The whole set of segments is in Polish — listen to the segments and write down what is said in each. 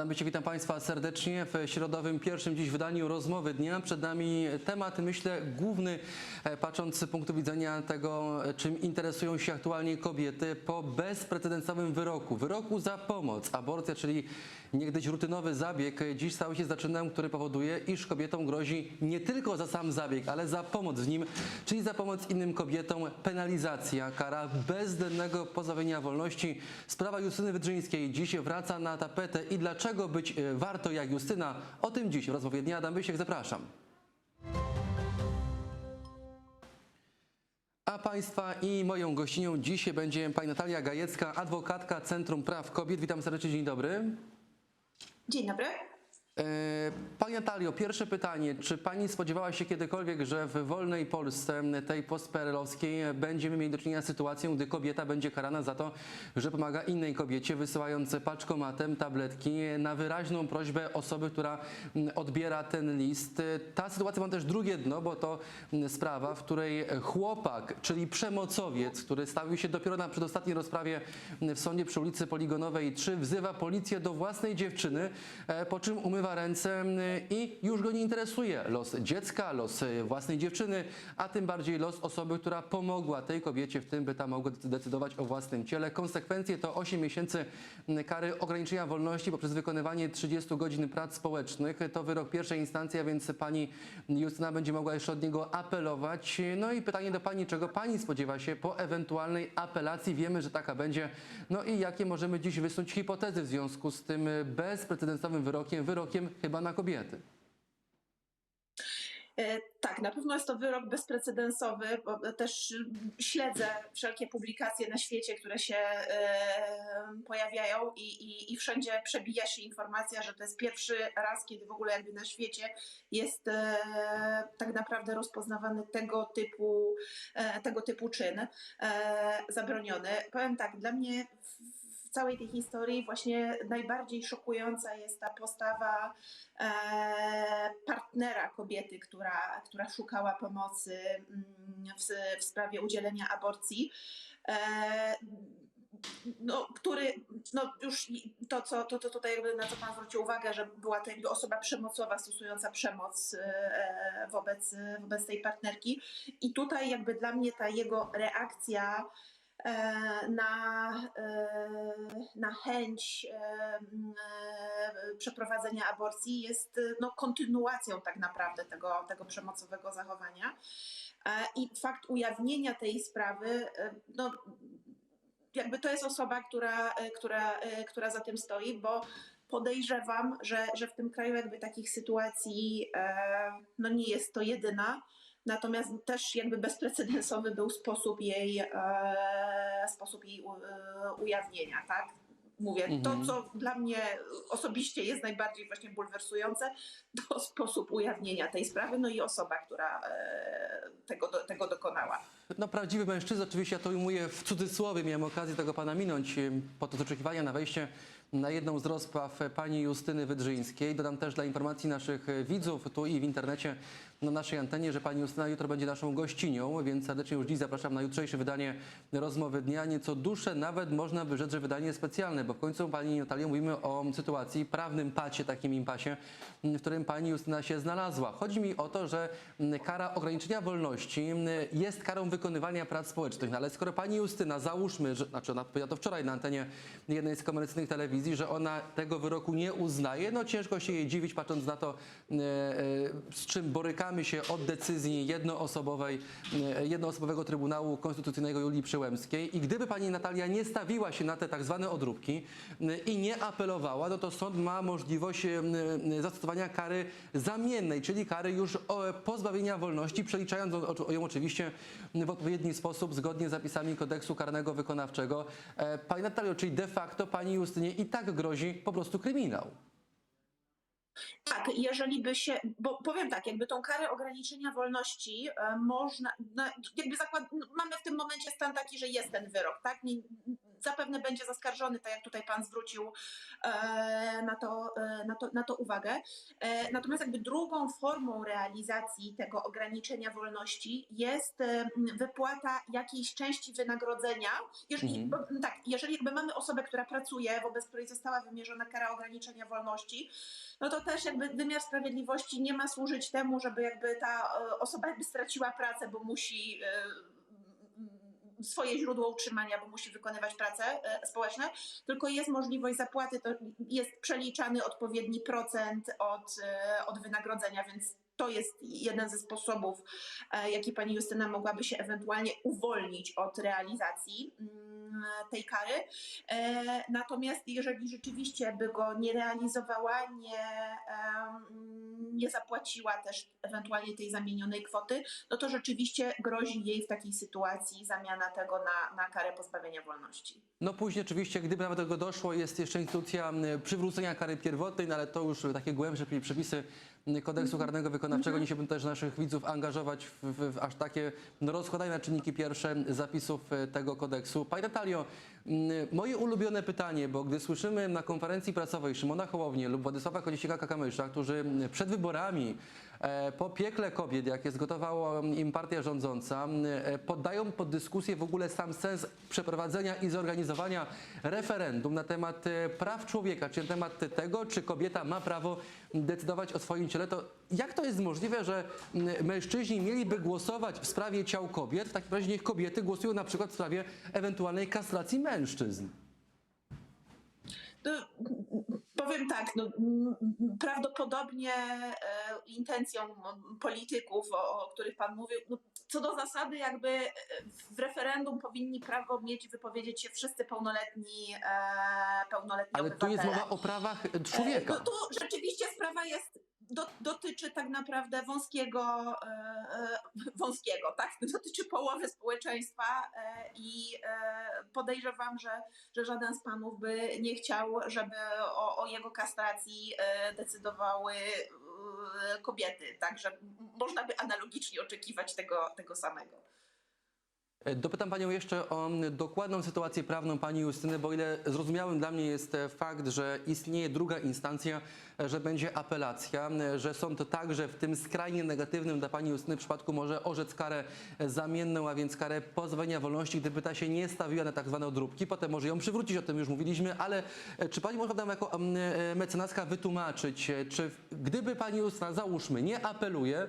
Adam Bycie, witam Państwa serdecznie w środowym pierwszym dziś wydaniu rozmowy dnia. Przed nami temat, myślę, główny, e, patrząc z punktu widzenia tego, e, czym interesują się aktualnie kobiety po bezprecedensowym wyroku. Wyroku za pomoc. Aborcja, czyli niegdyś rutynowy zabieg, dziś stał się zaczynem, który powoduje, iż kobietom grozi nie tylko za sam zabieg, ale za pomoc w nim, czyli za pomoc innym kobietom, penalizacja, kara bezdennego pozbawienia wolności. Sprawa Justyny Wydrzyńskiej dziś wraca na tapetę i dlaczego być e, warto jak Justyna? O tym dziś w rozmowie dnia. Adam Wysiek, zapraszam. A Państwa i moją gościnią dzisiaj będzie Pani Natalia Gajecka, adwokatka Centrum Praw Kobiet. Witam serdecznie, dzień dobry. Dzień dobry. E, Pani Natalio, pierwsze pytanie. Czy Pani spodziewała się kiedykolwiek, że w wolnej Polsce, tej postperelowskiej, będziemy mieli do czynienia z sytuacją, gdy kobieta będzie karana za to, że pomaga innej kobiecie, wysyłając paczkomatem tabletki na wyraźną prośbę osoby, która mm, odbiera ten list? Ta sytuacja ma też drugie dno, bo to mm, sprawa, w której chłopak, czyli przemocowiec, który stawił się dopiero na przedostatniej rozprawie w sądzie przy ulicy Poligonowej 3, wzywa policję do własnej dziewczyny, e, po czym umywa ręce mm, i już go nie interesuje los dziecka, los e, własnej dziewczyny, a tym bardziej los osoby, która pomogła tej kobiecie w tym, by ta mogła decydować o własnym ciele. Konsekwencje to 8 miesięcy kary ograniczenia wolności poprzez wykonywanie 30 godzin prac społecznych. To wyrok pierwszej instancji, a więc pani Justyna będzie mogła jeszcze od niego apelować. No i pytanie do pani, czego pani spodziewa się po ewentualnej apelacji? Wiemy, że taka będzie. No i jakie możemy dziś wysunąć hipotezy w związku z tym bezprecedensowym wyrokiem, wyrokiem chyba na kobiety? E, Tak, na pewno jest to wyrok bezprecedensowy, bo też śledzę wszelkie publikacje na świecie, które się e, pojawiają i, i, i wszędzie przebija się informacja, że to jest pierwszy raz, kiedy w ogóle jakby na świecie jest e, tak naprawdę rozpoznawany tego typu, tego typu czyn zabroniony. Powiem tak, dla mnie w całej tej historii właśnie najbardziej szokująca jest ta postawa e, partnera kobiety, która, która szukała pomocy mm, w, w sprawie udzielenia aborcji. E, no, który, no już to, co, to, to tutaj jakby na co Pan zwrócił uwagę, że była to jakby osoba przemocowa stosująca przemoc e, wobec, wobec tej partnerki. I tutaj jakby dla mnie ta jego reakcja na, e, na chęć e, e, przeprowadzenia aborcji jest e, no, kontynuacją tak naprawdę tego, tego przemocowego zachowania. E, I fakt ujawnienia tej sprawy, e, no, jakby to jest osoba, która, e, która, e, która za tym stoi, bo podejrzewam, że, że w tym kraju jakby takich sytuacji e, no nie jest to jedyna. Natomiast też jakby bezprecedensowy był sposób jej, e, sposób jej u, e, ujawnienia, tak? Mówię, to Mhm. co dla mnie osobiście jest najbardziej właśnie bulwersujące, to sposób ujawnienia tej sprawy, no i osoba, która e, tego, do, tego dokonała. No prawdziwy mężczyzna, oczywiście ja to ujmuję w cudzysłowie, miałem okazję tego pana minąć em, podczas oczekiwania na wejście na jedną z rozpraw pani Justyny Wydrzyńskiej. Dodam też dla informacji naszych widzów tu i w internecie na naszej antenie, że pani Justyna jutro będzie naszą gościnią, więc serdecznie już dziś zapraszam na jutrzejsze wydanie rozmowy dnia. Nieco dłuższe, nawet można by rzec, że wydanie specjalne, bo w końcu pani Natalio mówimy o sytuacji, prawnym pacie, takim impasie, w którym pani Justyna się znalazła. Chodzi mi o to, że kara ograniczenia wolności jest karą wykonywania prac społecznych, no ale skoro pani Justyna, załóżmy, że, znaczy ona powiedziała to wczoraj na antenie jednej z komercyjnych telewizji, że ona tego wyroku nie uznaje, no ciężko się jej dziwić, patrząc na to, e, e, z czym borykamy się od decyzji jednoosobowej, e, jednoosobowego Trybunału Konstytucyjnego Julii Przyłębskiej. I gdyby pani Natalia nie stawiła się na te tak zwane odróbki i nie apelowała, no to sąd ma możliwość zastosowania kary zamiennej, czyli kary już pozbawienia wolności, przeliczając ją oczywiście w odpowiedni sposób, zgodnie z zapisami kodeksu karnego wykonawczego. Pani Natalio, czyli de facto pani Justynie i tak grozi po prostu kryminał. Tak, jeżeli by się, bo powiem tak, jakby tą karę ograniczenia wolności e, można, no, jakby zakład, no, mamy w tym momencie stan taki, że jest ten wyrok, tak? Nie, zapewne będzie zaskarżony, tak jak tutaj pan zwrócił e, na to, e, na to, na to uwagę. E, Natomiast jakby drugą formą realizacji tego ograniczenia wolności jest wypłata jakiejś części wynagrodzenia. Jeżeli, Mhm. tak, jeżeli jakby mamy osobę, która pracuje, wobec której została wymierzona kara ograniczenia wolności, no to też jakby wymiar sprawiedliwości nie ma służyć temu, żeby jakby ta osoba jakby straciła pracę, bo musi swoje źródło utrzymania, bo musi wykonywać prace e, społeczne, tylko jest możliwość zapłaty, to jest przeliczany odpowiedni procent od, e, od wynagrodzenia, więc to jest jeden ze sposobów, e, jaki pani Justyna mogłaby się ewentualnie uwolnić od realizacji mm, tej kary. E, Natomiast jeżeli rzeczywiście by go nie realizowała, nie, em, nie zapłaciła też ewentualnie tej zamienionej kwoty, no to rzeczywiście grozi jej w takiej sytuacji zamiana tego na, na karę pozbawienia wolności. No później oczywiście, gdyby nawet do tego doszło, jest jeszcze instytucja m, przywrócenia kary pierwotnej, no ale to już takie głębsze przepisy kodeksu karnego wykonawczego. Nie chciałbym też naszych widzów angażować w, w, w aż takie no, czynniki pierwsze zapisów e, tego kodeksu. Pani Natalio, moje ulubione pytanie, bo gdy słyszymy na konferencji prasowej Szymona Hołownię lub Władysława Kodzisika-Kamysza, którzy przed wyborami po piekle kobiet, jakie zgotowała im partia rządząca, e, poddają pod dyskusję w ogóle sam sens przeprowadzenia i zorganizowania referendum na temat e, praw człowieka, czy na temat tego, czy kobieta ma prawo decydować o swoim ciele, to jak to jest możliwe, że m, mężczyźni mieliby głosować w sprawie ciał kobiet, w takim razie niech kobiety głosują na przykład w sprawie ewentualnej kastracji mężczyzn? No, powiem tak, no, prawdopodobnie e, intencją polityków, o, o których Pan mówił, no, co do zasady jakby e, w referendum powinni prawo mieć wypowiedzieć się wszyscy pełnoletni, e, pełnoletni Ale tu jest obywatele. mowa o prawach E, człowieka. No tu rzeczywiście sprawa jest, do, dotyczy tak naprawdę wąskiego, e, e, wąskiego, tak? Dotyczy połowy społeczeństwa e, i podejrzewam, że, że żaden z panów by nie chciał, żeby o, o jego kastracji decydowały kobiety. Także można by analogicznie oczekiwać tego, tego samego. E, Dopytam Panią jeszcze o dokładną sytuację prawną Pani Justyny, bo ile zrozumiałym dla mnie jest e, fakt, że istnieje druga instancja, e, że będzie apelacja, że sąd także w tym skrajnie negatywnym dla Pani Justyny przypadku może orzec karę zamienną, a więc karę pozbawienia wolności, gdyby ta się nie stawiła na tak zwane odróbki. Potem może ją przywrócić, o tym już mówiliśmy, ale czy Pani może nam jako mecenaska wytłumaczyć, czy gdyby Pani Justyna, załóżmy, nie apeluje,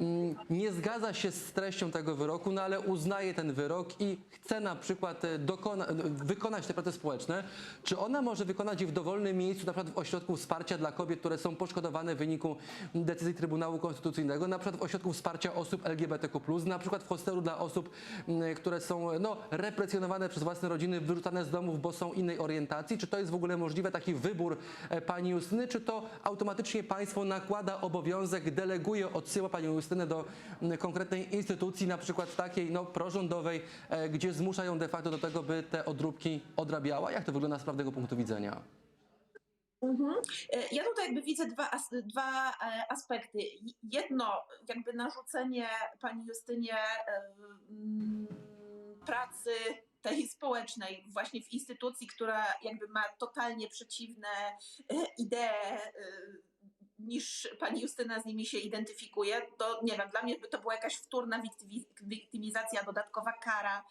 mm, nie zgadza się z treścią tego wyroku, no ale uznaje ten wyrok i chce na przykład e, dokona, e, wykonać te prace społeczne, czy ona może wykonać je w dowolnym miejscu, na przykład w ośrodku wsparcia dla kobiet, które są poszkodowane w wyniku decyzji Trybunału Konstytucyjnego, na przykład w ośrodku wsparcia osób LGBTQ+, na przykład w hostelu dla osób, które są no, represjonowane przez własne rodziny, wyrzucane z domów, bo są innej orientacji, czy to jest w ogóle możliwe, taki wybór e, pani Justyny, czy to automatycznie państwo nakłada obowiązek, deleguje, odsyła panią Justynę do m, konkretnej instytucji, na przykład takiej no, prorządowej, e, gdzie zmusza ją de facto do tego, by te odróbki odrabiała? Jak to wygląda z prawnego punktu widzenia? Mhm. E, Ja tutaj jakby widzę dwa, dwa e, aspekty. Jedno, jakby narzucenie pani Justynie mm, pracy tej społecznej właśnie w instytucji, która jakby ma totalnie przeciwne idee niż pani Justyna z nimi się identyfikuje, to nie wiem, dla mnie by to była jakaś wtórna wiktymizacja, dodatkowa kara.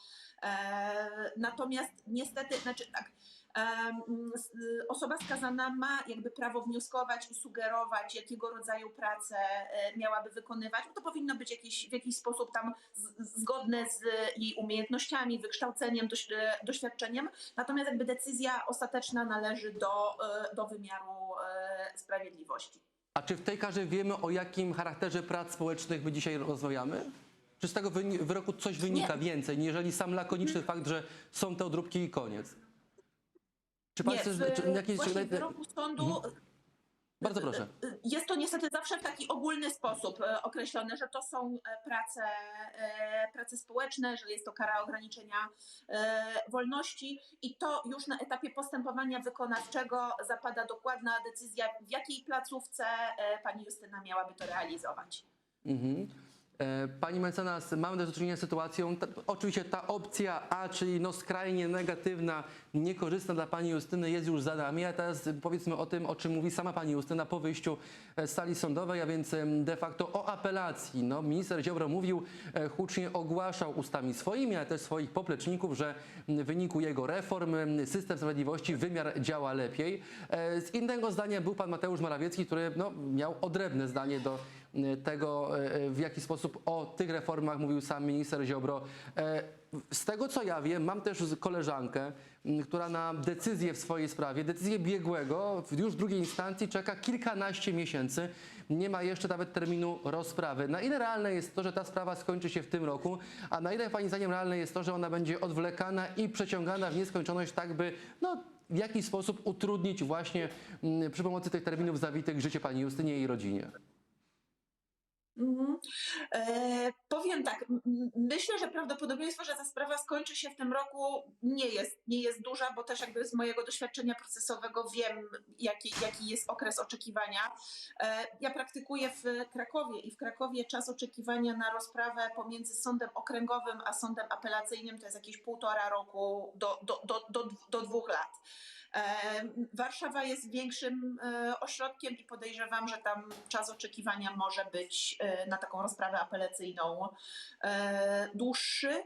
E, Natomiast niestety, znaczy tak, y, osoba skazana ma jakby prawo wnioskować i sugerować, jakiego rodzaju pracę e, miałaby wykonywać. No to powinno być jakieś, w jakiś sposób tam zgodne z jej umiejętnościami, wykształceniem, doś, e, doświadczeniem. Natomiast jakby decyzja ostateczna należy do, e, do wymiaru e, sprawiedliwości. A czy w tej karze wiemy, o jakim charakterze prac społecznych my dzisiaj rozmawiamy? Czy z tego wyroku coś wynika więcej, niżeli sam lakoniczny fakt, że są te odróbki i koniec? Czy Nie, państwo... w, czy jakieś, właśnie wyroku sądu bardzo proszę. Jest to niestety zawsze w taki ogólny sposób e, określone, że to są e, prace, e, prace społeczne, że jest to kara ograniczenia wolności i to już na etapie postępowania wykonawczego zapada dokładna decyzja, w jakiej placówce pani Justyna miałaby to realizować. Mhm. E, Pani mecenas, mamy do czynienia z sytuacją, ta, oczywiście ta opcja A, czyli no skrajnie negatywna, niekorzystna dla pani Justyny jest już za nami, a teraz powiedzmy o tym, o czym mówi sama pani Justyna po wyjściu e, z sali sądowej, a więc de facto o apelacji. No, minister Ziobro mówił, e, hucznie ogłaszał ustami swoimi, ale też swoich popleczników, że w wyniku jego reform em, system sprawiedliwości, wymiar działa lepiej. Z innego zdania był pan Mateusz Morawiecki, który no, miał odrębne zdanie do tego, e, w jaki sposób o tych reformach mówił sam minister Ziobro. E, Z tego co ja wiem, mam też koleżankę, która na decyzję w swojej sprawie, decyzję biegłego, w już drugiej instancji czeka kilkanaście miesięcy. Nie ma jeszcze nawet terminu rozprawy. Na ile realne jest to, że ta sprawa skończy się w tym roku, a na ile Pani zdaniem realne jest to, że ona będzie odwlekana i przeciągana w nieskończoność, tak by no, w jakiś sposób utrudnić właśnie przy pomocy tych terminów zawitych życie Pani Justynie i jej rodzinie? Mhm. E, powiem tak, myślę, że prawdopodobieństwo, że ta sprawa skończy się w tym roku nie jest, nie jest duża, bo też jakby z mojego doświadczenia procesowego wiem, jaki, jaki jest okres oczekiwania. E, ja praktykuję w Krakowie i w Krakowie czas oczekiwania na rozprawę pomiędzy sądem okręgowym a sądem apelacyjnym to jest jakieś półtora roku do, do, do, do, do dwóch lat. E, Warszawa jest większym e, ośrodkiem i podejrzewam, że tam czas oczekiwania może być e, na taką rozprawę apelacyjną dłuższy.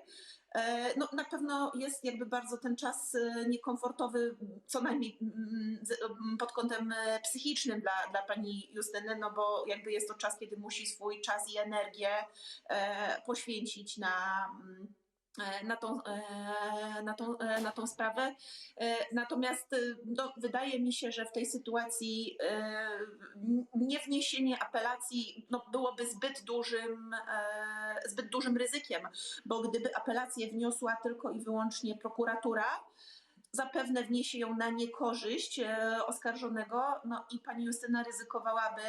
No, na pewno jest jakby bardzo ten czas niekomfortowy, co najmniej mm, z- m, pod kątem psychicznym dla, dla pani Justyny, no bo jakby jest to czas, kiedy musi swój czas i energię poświęcić na, mm, na, tą, e, na, tą, e, na tą sprawę. E, Natomiast e, no, wydaje mi się, że w tej sytuacji e, n- niewniesienie apelacji no, byłoby zbyt dużym, e, zbyt dużym ryzykiem, bo gdyby apelację wniosła tylko i wyłącznie prokuratura, zapewne wniesie ją na niekorzyść e, oskarżonego, no i pani Justyna ryzykowałaby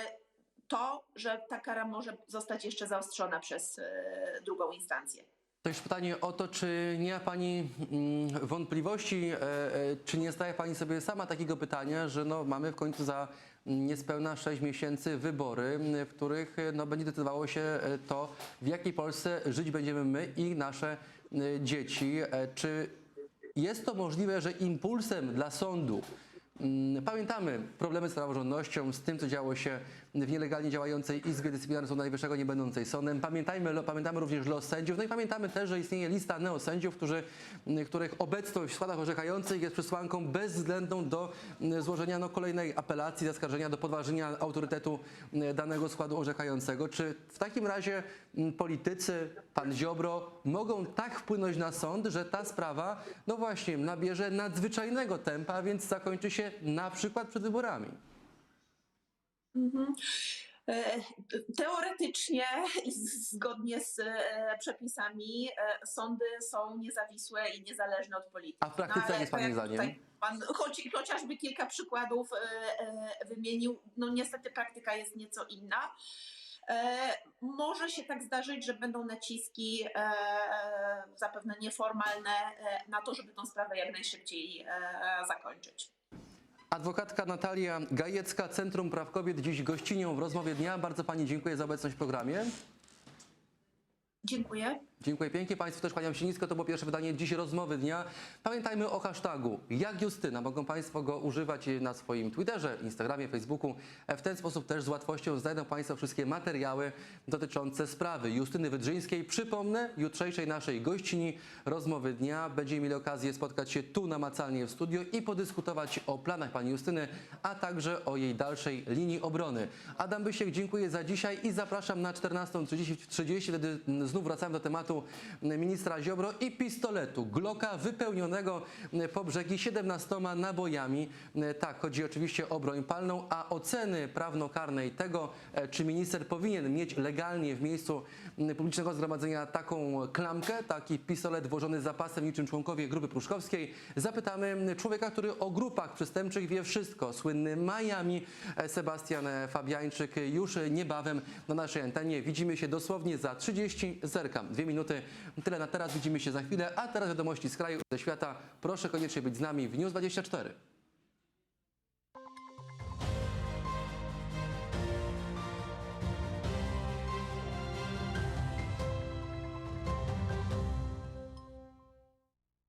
to, że ta kara może zostać jeszcze zaostrzona przez e, drugą instancję. Już pytanie o to, czy nie ma Pani mm, wątpliwości, e, e, czy nie staje Pani sobie sama takiego pytania, że no, mamy w końcu za niespełna 6 miesięcy wybory, w których no, będzie decydowało się e, to, w jakiej Polsce żyć będziemy my i nasze dzieci. Czy jest to możliwe, że impulsem dla sądu Mm, Pamiętamy problemy z praworządnością, z tym, co działo się w nielegalnie działającej Izbie Dyscyplinarnej Sądu Najwyższego, nie będącej sądem. Pamiętajmy, pamiętamy również los sędziów. No i pamiętamy też, że istnieje lista neosędziów, którzy, których obecność w składach orzekających jest przesłanką bezwzględną do złożenia no, kolejnej apelacji, zaskarżenia do podważenia autorytetu danego składu orzekającego. Czy w takim razie politycy, pan Ziobro, mogą tak wpłynąć na sąd, że ta sprawa, no właśnie, nabierze nadzwyczajnego tempa, a więc zakończy się na przykład przed wyborami? Mhm. E, Teoretycznie i zgodnie z e, przepisami e, sądy są niezawisłe i niezależne od polityki. A w praktyce No, jest Pani zdaniem? Pan choć, chociażby kilka przykładów wymienił. No niestety praktyka jest nieco inna. Może się tak zdarzyć, że będą naciski zapewne nieformalne na to, żeby tą sprawę jak najszybciej zakończyć. Adwokatka Natalia Gajecka, Centrum Praw Kobiet, dziś gościnią w rozmowie dnia. Bardzo Pani dziękuję za obecność w programie. Dziękuję. Dziękuję pięknie Państwu, też kłaniam się nisko. To było pierwsze wydanie dziś rozmowy dnia. Pamiętajmy o hashtagu jak Justyna. Mogą Państwo go używać na swoim Twitterze, Instagramie, Facebooku. W ten sposób też z łatwością znajdą Państwo wszystkie materiały dotyczące sprawy Justyny Wydrzyńskiej. Przypomnę, jutrzejszej naszej gościni rozmowy dnia będziemy mieli okazję spotkać się tu namacalnie w studio i podyskutować o planach Pani Justyny, a także o jej dalszej linii obrony. Adam Bysiek, dziękuję za dzisiaj i zapraszam na 14.30, wtedy znów wracamy do tematu ministra Ziobro i pistoletu Glocka wypełnionego po brzegi 17 nabojami. Tak, chodzi oczywiście o broń palną, a oceny prawnokarnej tego, e, czy minister powinien mieć legalnie w miejscu publicznego zgromadzenia taką klamkę, taki pistolet włożony z zapasem niczym członkowie grupy pruszkowskiej, zapytamy człowieka, który o grupach przestępczych wie wszystko. Słynny Miami, e, Sebastian Fabiańczyk już niebawem na naszej antenie. Widzimy się dosłownie za 30 zerkam. Dwie minuty. Tyle na teraz. Widzimy się za chwilę. A teraz wiadomości z kraju, ze świata. Proszę koniecznie być z nami w News 24.